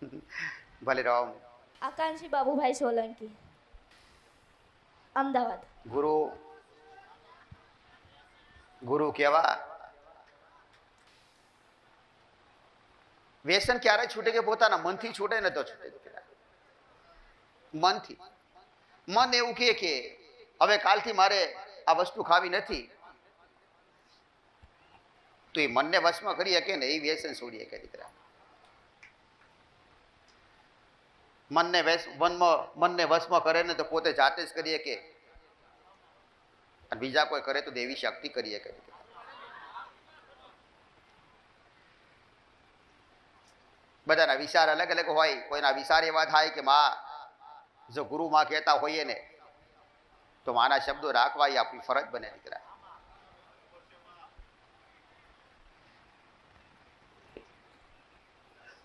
ભલે રામ આકાંક્ષી બાબુભાઈ સોલંકી. અમદાવાદ. ગુરુ ગુરુ કેવા? વ્યસન ક્યારે છૂટે કે પોતાના મનથી છૂટે ને તો છૂટે. મનથી. મન એવું કહે કે હવે કાલથી મારે આ વસ્તુ ખાવી નથી. તો એ મનને વશમાં કરી શકે ને એ વ્યસન છોડી શકે દીકરા. મનને વેસ મનમાં મનને વશમાં કરે ને તો પોતે જાતે જ કરીએ કે? બીજા કોઈ કરે તો દેવી શક્તિ કરીએ કે બધાના વિચાર અલગ અલગ હોય. કોઈના વિચાર એવા થાય કે માં, જો ગુરુ માં કહેતા હોઈએ ને, તો માના શબ્દો રાખવા એ આપણી ફરજ બને દીકરા.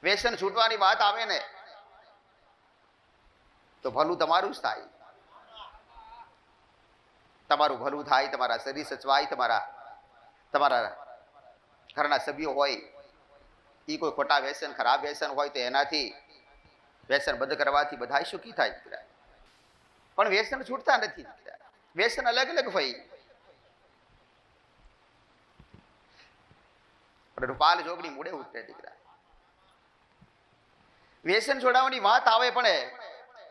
વ્યસન છૂટવાની વાત આવે ને તો ભલું તમારું જ થાય. તમારું ભલું થાય, તમારા શરીર સચવાય, તમારા તમારા ઘરના સભ્યો હોય એ કોઈ ખોટા વ્યસન, ખરાબ વ્યસન હોય તો એનાથી વ્યસન બંધ કરવાથી બધા સુખી થાય પણ વ્યસન છૂટતા નથી વ્યસન અલગ અલગ હોય. રૂપાલ જોગની મૂળે ઉતરે દીકરા વ્યસન છોડાવવાની વાત આવે પણ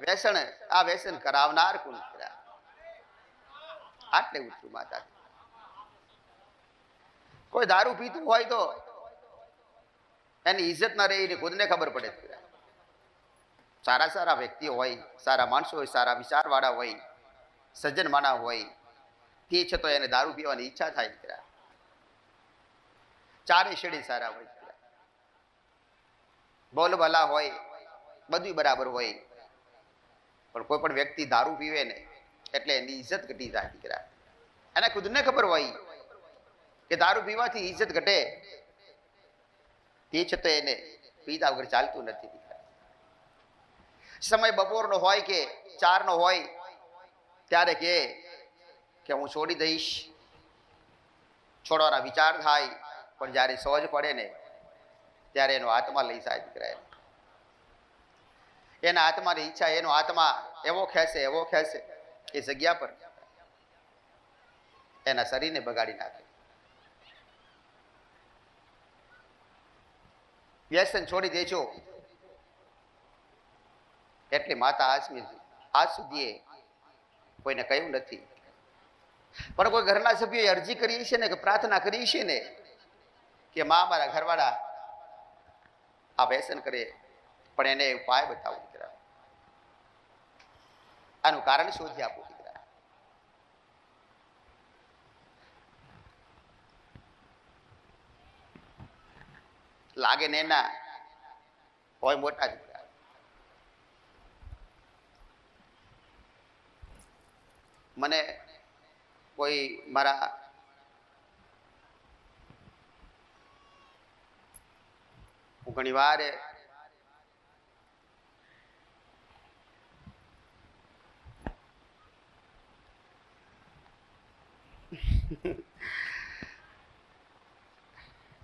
વ્યસન આ વ્યસન કરાવનાર કુલ કર્યા આટલે ઉઠ્યું માતા કોઈ દારૂ પીતું હોય તો એની ઇજ્જત ના રહે ખુદને ખબર પડે સારા સારા વ્યક્તિ હોય, સારા માણસો હોય, સારા વિચારવાળા હોય સજ્જન માણા હોય, તે છતાં એને દારૂ પીવાની ઈચ્છા થાય દીકરા ચારે શેડી સારા હોય. બોલ ભલા હોય બધું બરાબર હોય પણ કોઈ પણ વ્યક્તિ દારૂ પીવે ને, એટલે એની ઇજ્જત ઘટી જાય દીકરા. એને ખુદને ખબર હોય કે દારૂ પીવાથી ઇજ્જત ઘટે. તે છતાં એને પીધા વગર ચાલતું નથી દીકરા. સમય બપોરનો હોય કે ચારનો હોય, ત્યારે કે કે હું છોડી દઈશ. છોડવાના વિચાર થાય, પણ જ્યારે સોજ પડે ને, ત્યારે એનો આત્મા લઈ જાય દીકરા એને. આત્માની ઈચ્છા, એનો આત્મા એવો ખેંચે એવો ખેંચે એ જગ્યા પર એના શરીરને બગાડી નાખે. વ્યસન છોડી દેજો. એટલે માતા આજ આજ સુધી કોઈને કહ્યું નથી. પણ કોઈ ઘરના સભ્યોએ અરજી કરી છે ને કે પ્રાર્થના કરી છે ને કે માં મારા ઘરવાળા આ વ્યસન કરે. પણ એને ઉપાય બતાવો દીકરા. આનું કારણ શોધી આપો દીકરા. લાગે ને ના હોય મોટા દીકરા. મને કોઈ મારા હું ઘણી વાર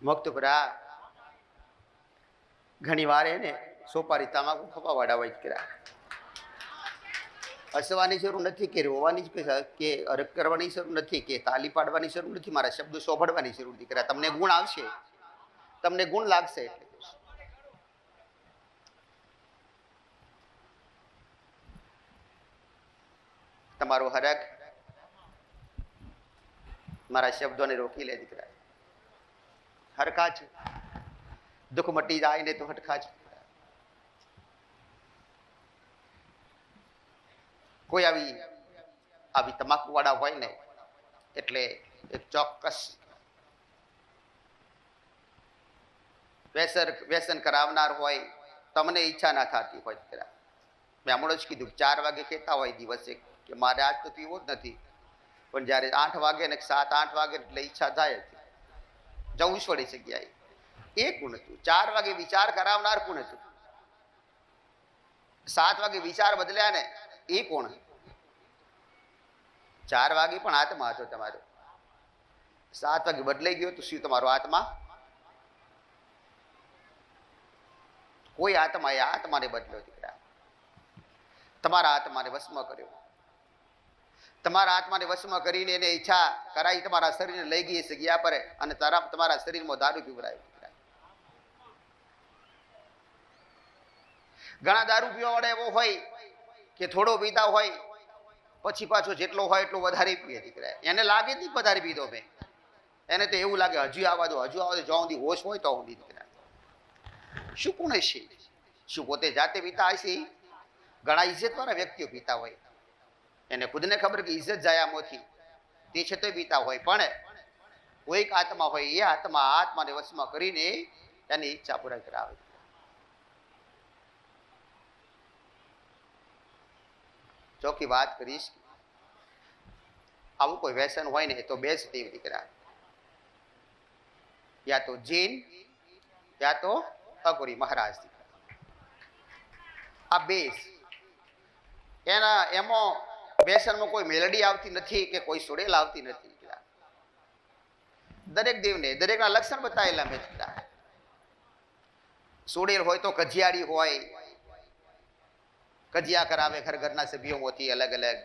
મુક્તપુરા ઘણી વાર એને સોપારી તમાકુ ખપા હોય કર્યા. હસવાની જરૂર નથી કે રોવાની જ કે- અરગ કરવાની જરૂર નથી કે તાલી પાડવાની જરૂર નથી, મારા શબ્દો સોભડવાની જરૂર નથી કર્યા. તમને ગુણ આવશે. તમને ગુણ લાગશે તમારો હરખ મારા શબ્દોને રોકી લે દીકરા. હરખા છે. દુઃખ મટી જાય ને તો હટખા છે. કોઈ આવી આવી તમાકુ વાળા હોય ને, એટલે એક ચોક્કસ વ્યસન વ્યસન કરાવનાર હોય, તમને ઈચ્છા ના થતી હોય મેં હમણાં જ કીધું, ચાર વાગે કહેતા હોય દિવસે કે મારે આજ તો પીવો જ નથી. પણ જ્યારે આઠ વાગે ને સાત આઠ વાગે એટલે ઈચ્છા થાય જ. જવું પડે જગ્યાએ. એ કોણ હતું? ચાર વાગે વિચાર કરાવનાર કોણ હતું? સાત વાગે વિચાર બદલ્યા ને એ કોણ? ચાર વાગે પણ આત્મા હતો તમારો. સાત વાગે બદલાઈ ગયો તો શું તમારો આત્મા? કોઈ આત્માએ એ આત્માને બદલ્યો દીકરા. તમારા આત્માને ભસ્મ કર્યો. તમારા આત્માને વશમાં કરીને એને ઈચ્છા કરાવી તમારા શરીરને લઈ ગઈ છે, ગયા પર અને તારા તમારા શરીરમાં દારૂ પીવડાવ્યો ઘણા દારૂ પીવા વાળા એવો હોય કે થોડો પીતા હોય, પછી પાછો જેટલો હોય એટલો વધારે પીએ દીકરા એને લાગે નહીં વધારે પીધો મેં. એને તો એવું લાગે, હજુ આવવા દો, હજુ આવવા દો, જ્યાં સુધી હોશ હોય તો સુધી દીકરા શું કોણ હશે? શું પોતે જાતે પીતા હશે? ઘણા ઇજ્જતવાળા વ્યક્તિઓ પીતા હોય. એને ખુદને ખબર કે ઇજ્જત જાય આમાંથી તે છતાંય બીતા હોય. પણ કોઈક આત્મા હોય એ આત્મા આત્માને વશમાં કરીને એની ઈચ્છા પૂરા કરાવે. ચોખ્ખી વાત કરીશ. આવું કોઈ વ્યસન હોય ને તો બે જ ટેવ દીકરા યા તો જીન, યા તો અઘોરી મહારાજ દીકરા. આ બે એના, એમાં વ્યસનમાં કોઈ મેલડી આવતી નથી કે કોઈ સુડેલ આવતી નથી. દરેક દેવને, દરેકના લક્ષણ બતાવેલા મેં કીધા. સુડેલ હોય તો કજિયારી હોય. કજિયા કરાવે ઘર ઘરના સભ્યોમાંથી અલગ અલગ.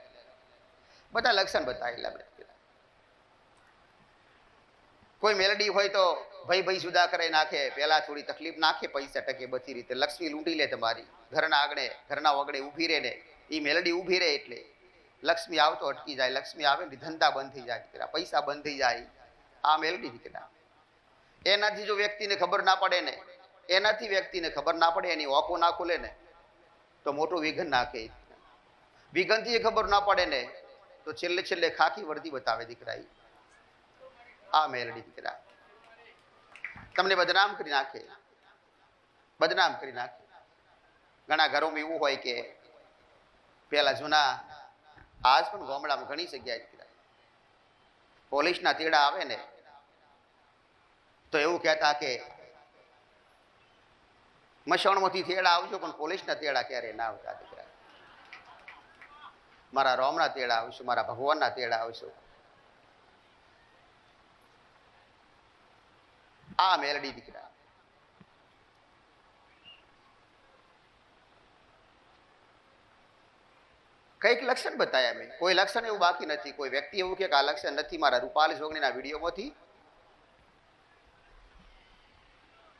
બધા લક્ષણ બતાવેલા મેં. કોઈ મેલડી હોય તો ભાઈ ભાઈ સુદા કરાઈ નાખે. પેલા થોડી તકલીફ નાખે, પૈસા ટકે, બધી રીતે. લક્ષ્મી લૂંટી લે તમારી. ઘરના આગળ ઘરના વગડે ઊભી રહે ને. એ મેલડી ઊભી રહે એટલે. લક્ષ્મી આવતો અટકી જાય, લક્ષ્મી આવે ને ધંધા બંધ થઈ જાય દીકરા પૈસા બંધ થઈ જાય આ મેલડી દીકરા એનાથી જો વ્યક્તિને ખબર ના પડે ને, એનાથી વ્યક્તિને ખબર ના પડે, એની ઓકો ના ખુલે ને, તો મોટું વિઘન નાખે વિઘનથી એ ખબર ના પડે ને, તો છેલ્લે છેલ્લે ખાખી વર્દી બતાવે દીકરા. આ મેલડી દીકરા તમને બદનામ કરી નાખે. બદનામ કરી નાખે. ઘણા ઘરોમાં એવું હોય કે પેલા જૂના આજ પણ ગામડામાં ઘણી જગ્યાએ કીધા. પોલીસના તેડા આવે ને, તો એવું કહેતા કે મસણમાંથી તેડા આવજો, પણ પોલીસના તેડા ક્યારે ના આવતા દીકરા. મારા રોમના તેડા આવશું, મારા ભગવાનના તેડા આવશું. આ મેલડી દીકરા. કંઈક લક્ષણ બતાવ્યા મેં. કોઈ લક્ષણ એવું બાકી નથી. કોઈ વ્યક્તિ એવું કે આ લક્ષણ નથી મારા રૂપાલ જોગણીના વિડીયોમાંથી.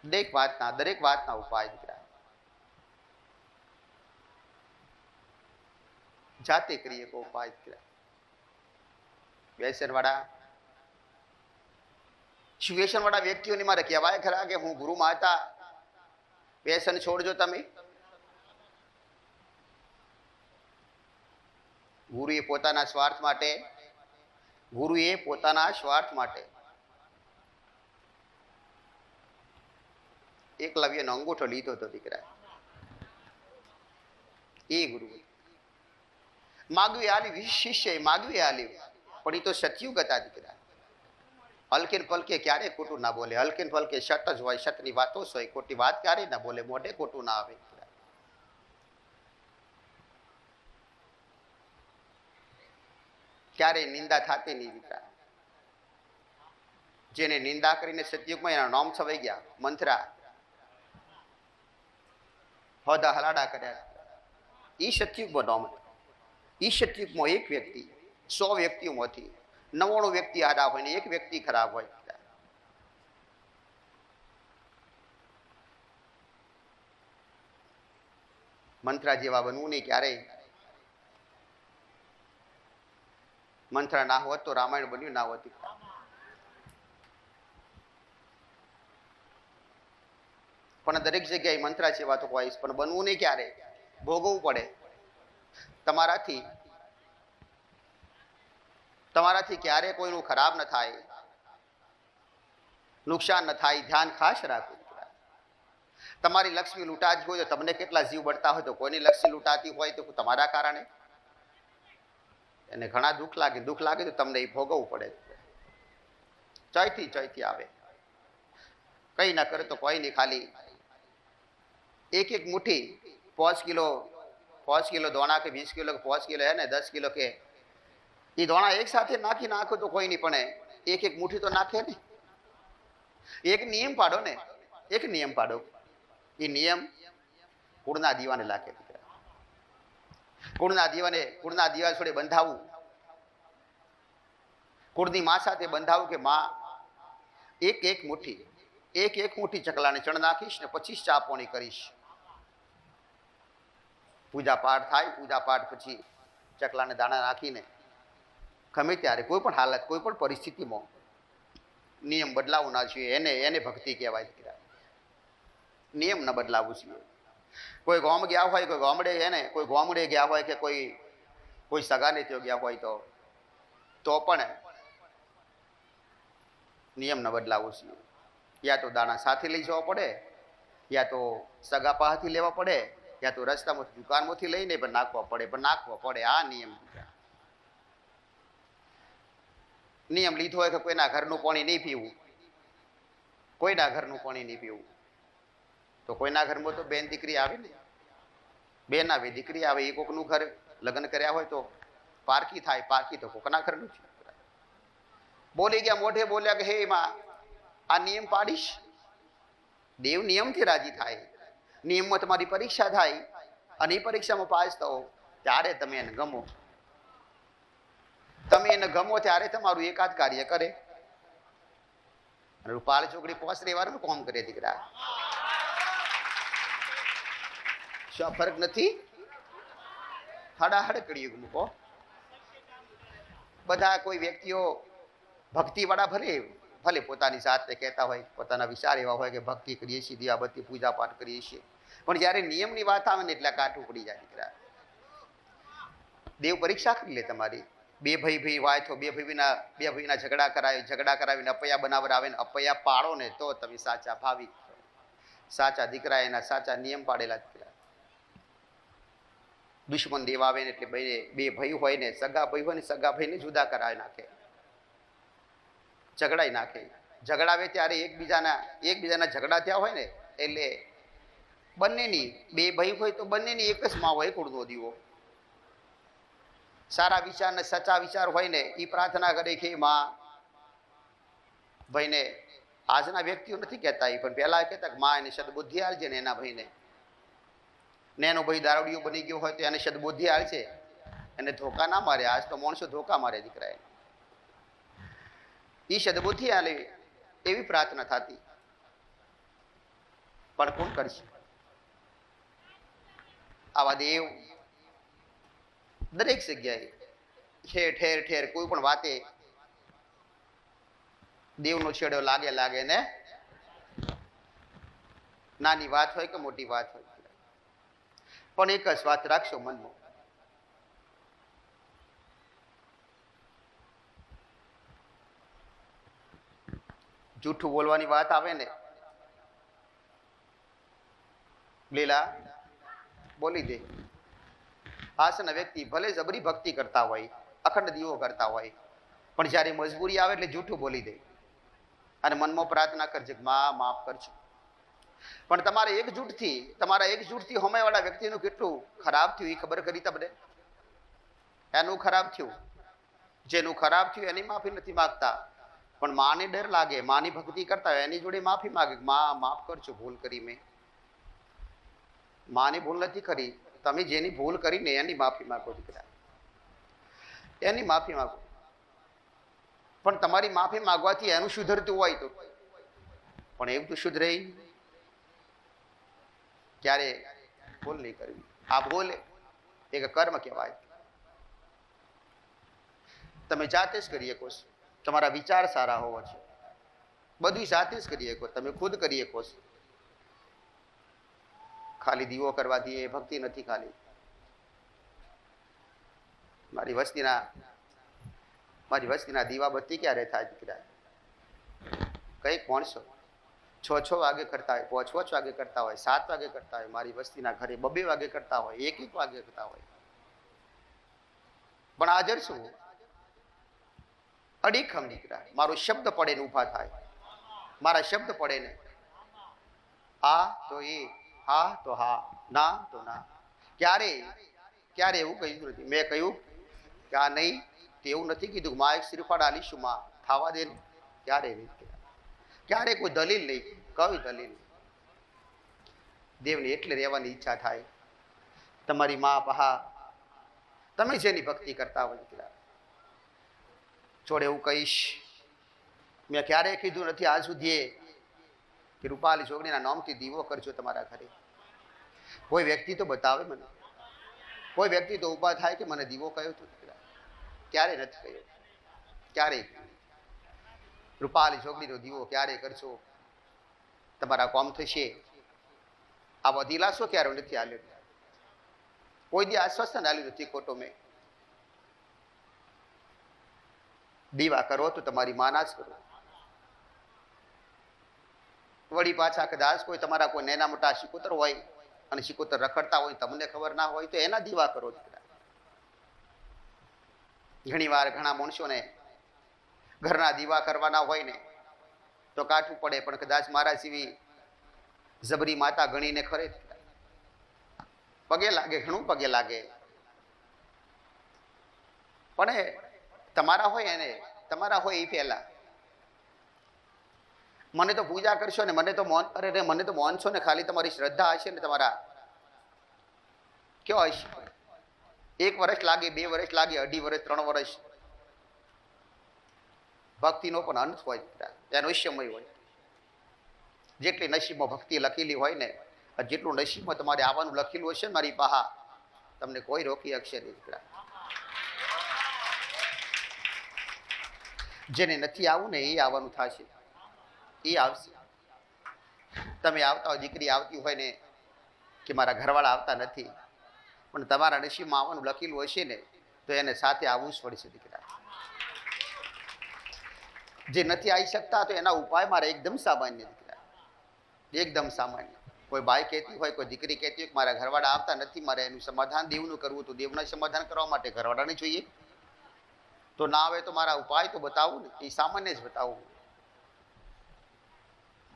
દરેક વાતના દરેક વાતના ઉપાય દીકરા જાતે કરીએ કોઈ ઉપાય દીકરા વ્યસન વાળા શું વ્યસન વાળા વ્યક્તિઓને મારે કહેવાય ખરા કે હું ગુરુ માતા. વ્યસન છોડજો તમે. ગુરુએ પોતાના સ્વાર્થ માટે, ગુરુએ પોતાના સ્વાર્થ માટે એકલવ્યનો અંગૂઠો લીધો હતો દીકરા એ ગુરુ. માગવી આલી શિષ્ય માગવી આલી, પણ એ તો સતયુગ હતા દીકરા. હલકે પલકે ક્યારે ખોટું ના બોલે હલકે પલકે સત જ હોય, સતની વાતો જ હોય ખોટી વાત ક્યારે ના બોલે, મોઢે ખોટું ના આવે. ક્યારે નિંદા થતી નહીં દીકરા જેને નિંદા કરીને સતયુગમાં એના નોમ છવાઈ ગયા, મંથરા. હોદા હલાડા કર્યા. ઈ સતયુગમાં નોમ ઈ સતયુગમાં એક વ્યક્તિ, સો વ્યક્તિઓમાંથી નવ્વાણું વ્યક્તિ આડા હોય ને એક વ્યક્તિ ખરાબ હોય. મંત્રા જેવા બનવું નહીં ક્યારેય. મંત્રા ના હોત તો રામાયણ બન્યું ના હોત. પણ દરેક જગ્યાએ મંત્રા છે તો હોય પણ બનવું નહીં ક્યારે? ભોગવવું પડે. તમારાથી તમારાથી ક્યારે કોઈનું ખરાબ ન થાય. નુકસાન ન થાય, ધ્યાન ખાસ રાખવું તમારી લક્ષ્મી લૂંટાતી હોય તો તમને કેટલા જીવ બળતા હોય? તો કોઈની લક્ષ્મી લૂંટાતી હોય તો તમારા કારણે? એને ઘણા દુઃખ લાગે. દુઃખ લાગે તો તમને એ ભોગવવું પડે. ચયથી ચયથી આવે. કઈ ના કરે તો કોઈ નહીં ખાલી એક એક મુઠ્ઠી પાંચ કિલો પાંચ કિલો દોણા કે વીસ કિલો કે પાંચ કિલો હે ને, દસ કિલો કે એ દોણા એક સાથે નાખી નાખો તો કોઈ નહીં પણ એક એક મુઠ્ઠી તો નાખે ને. એક નિયમ પાડો ને. એક નિયમ પાડો. એ નિયમ કુળના દીવાને લાગે. દીકરા કુળના દીવાને કુળના દીવા જોડે બંધાવવું કુળની મા સાથે બંધાવું કે મા? એક એક મુઠ્ઠી, એક એક મુઠ્ઠી ચકલાને ચણ નાખીશ ને પછી ચાપોણી કરીશ. પૂજા પાઠ થાય, પૂજા પાઠ પછી ચકલાને દાણા નાખીને ગમે ત્યારે કોઈ પણ હાલત, કોઈ પણ પરિસ્થિતિમાં નિયમ બદલાવું ના જોઈએ એને એને ભક્તિ કહેવાય નિયમ ન બદલાવવું જોઈએ કોઈ ગામ ગયા હોય, કોઈ ગામડે એને કોઈ ગામડે ગયા હોય કે કોઈ કોઈ સગાને ત્યાં ગયા હોય તો તો પણ નિયમ ન બદલાવવો જોઈએ. યા તો દાણા સાથે લઈ જવા પડે, યા તો સગા પાસેથી લેવા પડે, યા તો રસ્તામાંથી, દુકાનમાંથી લઈને પણ નાખવા પડે, પણ નાખવા પડે, આ નિયમ નિયમ લીધો હોય કે કોઈના ઘરનું પાણી નહીં પીવું. કોઈના ઘરનું પાણી નહીં પીવું. તો કોઈના ઘરમાં તો બેન દીકરી આવે ને? બેન આવે, દીકરી આવે, એ કોકનું ઘર લગ્ન કર્યા હોય તો પારકી થાય પારકી તો કોકના ઘરનું છે બોલી ગયા, મોઢે બોલ્યા કે, હે માં, આ નિયમ પાડીશ? દેવ નિયમથી રાજી થાય? નિયમમાં તમારી પરીક્ષા થાય? અને એ પરીક્ષામાં પાસ થો ત્યારે તમે એને ગમો. તમે એને ગમો, ત્યારે તમારું એકાદ કાર્ય કરે. રૂપાળ ચોકડી પોસ રહેવાનું કોમ કરે દીકરા. શું આ ફરક નથી? હડાહડ કળિયુગ મૂકો બધા કોઈ વ્યક્તિઓ ભક્તિવાળા ભલે ભલે પોતાની જાતને કહેતા હોય, પોતાના વિચાર એવા હોય કે ભક્તિ કરીએ છીએ દિયાબત્તી પૂજા પાઠ કરીએ છીએ. પણ જ્યારે નિયમની વાત આવે ને એટલે કાઠું પડી જાય દીકરા. દેવ પરીક્ષા કરી લે તમારી. બે ભાઈ ભાઈ વાય તો બે ભાઈના બે ભાઈના ઝઘડા કરાવે ઝઘડા કરાવીને અપયા આવે ને અપયા પાડો ને તો તમે સાચા ભાવિક સાચા દીકરા એના સાચા નિયમ પાડેલા દીકરા દુશ્મન દેવ આવે ને એટલે બે બે ભાઈ હોય ને, સગા ભાઈ હોય ને, સગા ભાઈને જુદા કરાવી નાખે. ઝઘડાઈ નાખે. ઝઘડાવે ત્યારે એકબીજાના એકબીજાના ઝઘડા થયા હોય ને, એટલે બંનેની બે ભાઈ હોય તો બંનેની એક જ માં હોય, કુળનો દીવો. સારા વિચાર ને સાચા વિચાર હોય ને એ પ્રાર્થના કરે કે માં ભાઈને આજના વ્યક્તિઓ નથી કહેતા એ પણ પહેલા કહેતા કે માં એને સદબુદ્ધિ આલજે ને એના ભાઈને. ને એનો ભાઈ દારૂડિયો બની ગયો હોય તો એને સદબુદ્ધિ આવશે એને ધોકા ના મારે, આજ તો માણસો ધોકા મારે દીકરાએ. એ સદબુદ્ધિ આલે એવી પ્રાર્થના થતી. પણ કોણ કરશે? આવા દેવ દરેક જગ્યાએ ઠેર ઠેર ઠેર કોઈ પણ વાતે દેવનો છેડો લાગે લાગે ને નાની વાત હોય કે મોટી વાત હોય? પણ એક જ વાત રાખશો મનમાં. જૂઠું બોલવાની વાત આવે ને, લીલા, બોલી દે. હાસન વ્યક્તિ ભલે જબરી ભક્તિ કરતા હોય, અખંડ દીવો કરતા હોય, પણ જ્યારે મજબૂરી આવે એટલે જૂઠું બોલી દે. અને મનમાં પ્રાર્થના કરજે માં, માફ કરજો. પણ તમારે એક જૂઠથી, તમારા એક જૂઠથી હોમેવાળા વ્યક્તિનું કેટલું ખરાબ થયું એ ખબર કરી તમને? એનું ખરાબ થયું. જેનું ખરાબ થયું એની માફી નથી માગતા. પણ માને ડર લાગે, માની ભક્તિ કરતા હોય, એની જોડે માફી માગે માં, માફ કરજો, ભૂલ કરી મેં. માની ભૂલ નથી કરી. તમે જેની ભૂલ કરીને એની માફી માગો દીકરા. એની માફી માગો. પણ તમારી માફી માગવાથી એનું સુધરતું હોય તો. પણ એવું તો સુધરે. ક્યારે ભૂલ નહીં કરવી? આ ભૂલ એક કર્મ કહેવાય. તમે જાતે જ કરી શકો છો. તમારા વિચાર સારા હોવા છે. બધું જાતે જ કરી શકો. તમે ખુદ કરી શકો ખાલી દીવો કરવાથી એ ભક્તિ નથી ખાલી. મારી વસ્તીના મારી વસ્તીના દીવા બત્તી ક્યારે થાય દીકરા કોણ માણસો છ છ વાગે કરતા હોય પાંચ પાંચ વાગે કરતા હોય, સાત વાગે કરતા હોય, મારી વસ્તીના ઘરે બબે વાગે કરતા હોય એક એક વાગે કરતા હોય. પણ હાજર શું? અડીખમ દીકરા મારો શબ્દ પડે ને ઊભા થાય. મારા શબ્દ પડે ને. આ તો એ, હા તો હા, ના તો ના. ક્યારે? ક્યારે એવું કહ્યું નથી? મેં કહ્યું કે આ નહીં તે એવું નથી કીધું માં એક શ્રીફળ આલીશું, માં, ખાવા દે ને. ક્યારે? કીધું. ક્યારે કોઈ દલીલ નહીં કઈ દલીલ. દેવની એટલે રહેવાની ઈચ્છા થાય. તમારી મા પહા તમે જેની ભક્તિ કરતા હોય દીકરા જોડે એવું કહીશ, મેં ક્યારેય કીધું નથી આજ સુધી કે રૂપાલી જોગણીના નામથી દીવો કરજો તમારા ઘરે. કોઈ વ્યક્તિ તો બતાવે મને. કોઈ વ્યક્તિ તો ઊભા થાય કે મને દીવો કયો તો ક્યારે નથી કહ્યો ક્યારેય. રૂપાલી છોકરીનો દીવો ક્યારે કરશો? તમારા કોમ થશે. આવો દિલાસો ક્યારે નથી આલ્યો? કોઈ દી આશ્વાસન આલ્યું નથી ખોટો મેં દીવા કરો તો તમારી માના જ કરો. વળી પાછા કદાચ કોઈ તમારા કોઈ નાના મોટા શિકોતર હોય અને શિકોતર રખડતા હોય, તમને ખબર ના હોય તો એના દીવા કરો દીકરા. ઘણી વાર ઘણા માણસોને ઘરના દીવા કરવાના હોય ને, તો કાઠું પડે, પણ કદાચ મારા જેવી જબરી માતા ગણીને ખરે. પગે લાગે, ઘણું પગે લાગે. પણ તમારા હોય એને, તમારા હોય એ પહેલા. મને તો પૂજા કરશો ને, મને તો મોન, અરે રે, મને તો મોન છો ને, ખાલી તમારી શ્રદ્ધા હશે ને તમારા. કયો હશે? એક વર્ષ લાગે, બે વર્ષ લાગે, અઢી વર્ષ, ત્રણ વર્ષ. ભક્તિનો પણ અંત હોય દીકરા. એનો ઈશ્યમય હોય. જેટલી નસીબમાં ભક્તિ લખેલી હોય ને જેટલું નસીબમાં તમારે આવવાનું લખેલું હશે મારી પાહા, તમને કોઈ રોકી શકશે નહીં દીકરા જેને નથી આવવું ને એ આવવાનું થશે. એ આવશે. તમે આવતા હોય, દીકરી આવતી હોય ને, કે મારા ઘરવાળા આવતા નથી, પણ તમારા નસીબમાં આવવાનું લખેલું હશે ને, તો એને સાથે આવવું જ પડશે દીકરા. જે નથી આવી શકતા, તો એના ઉપાય મારે એકદમ સામાન્ય દીકરા. એકદમ સામાન્ય. કોઈ ભાઈ કહેતી હોય, કોઈ દીકરી કહેતી હોય મારા ઘરવાળા આવતા નથી, મારે એનું સમાધાન દેવનું કરવું તો દેવના સમાધાન કરવા માટે ઘરવાળાને જોઈએ. તો ના આવે તો મારા ઉપાય તો બતાવું ને, એ સામાન્ય જ બતાવું.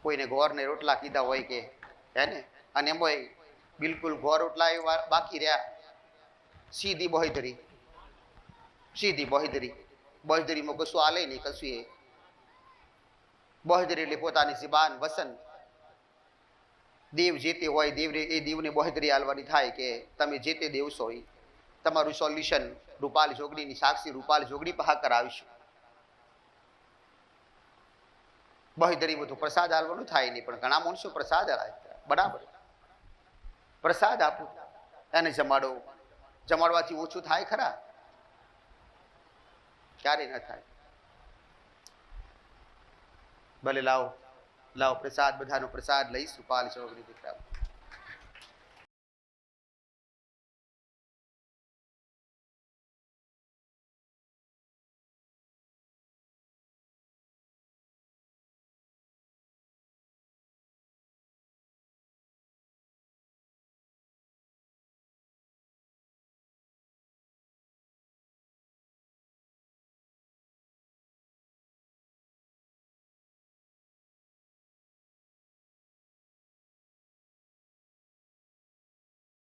કોઈને ગોરને રોટલા કીધા હોય કે, હે ને? અને એમ હોય બિલકુલ ગોર રોટલા એવા બાકી રહ્યા. સીધી બોહીધરી. સીધી બોહીધરી. બહીધરીમાં કશું આલે નહીં, કશું એ. બોહીધરી એટલે પોતાની સિબાન વસન. દેવ જે તે હોય દેવ એ દેવને બોહીધરી આલવાની થાય કે તમે જે તે દેવશો એ તમારું સોલ્યુશન રૂપાલ જોગડીની સાક્ષી રૂપાલ જોગડી પહા કરાવીશું બોહદરી બધું પ્રસાદ આલવાનું થાય નહીં, પણ ઘણા માણસો પ્રસાદ આલે બરાબર. પ્રસાદ આપો. એને જમાડો. જમાડવાથી ઓછું થાય ખરા. ક્યારે ન થાય. ભલે લાવો લાવો પ્રસાદ બધાનો પ્રસાદ લઈશું રૂપાલ ચોકડી દીકરા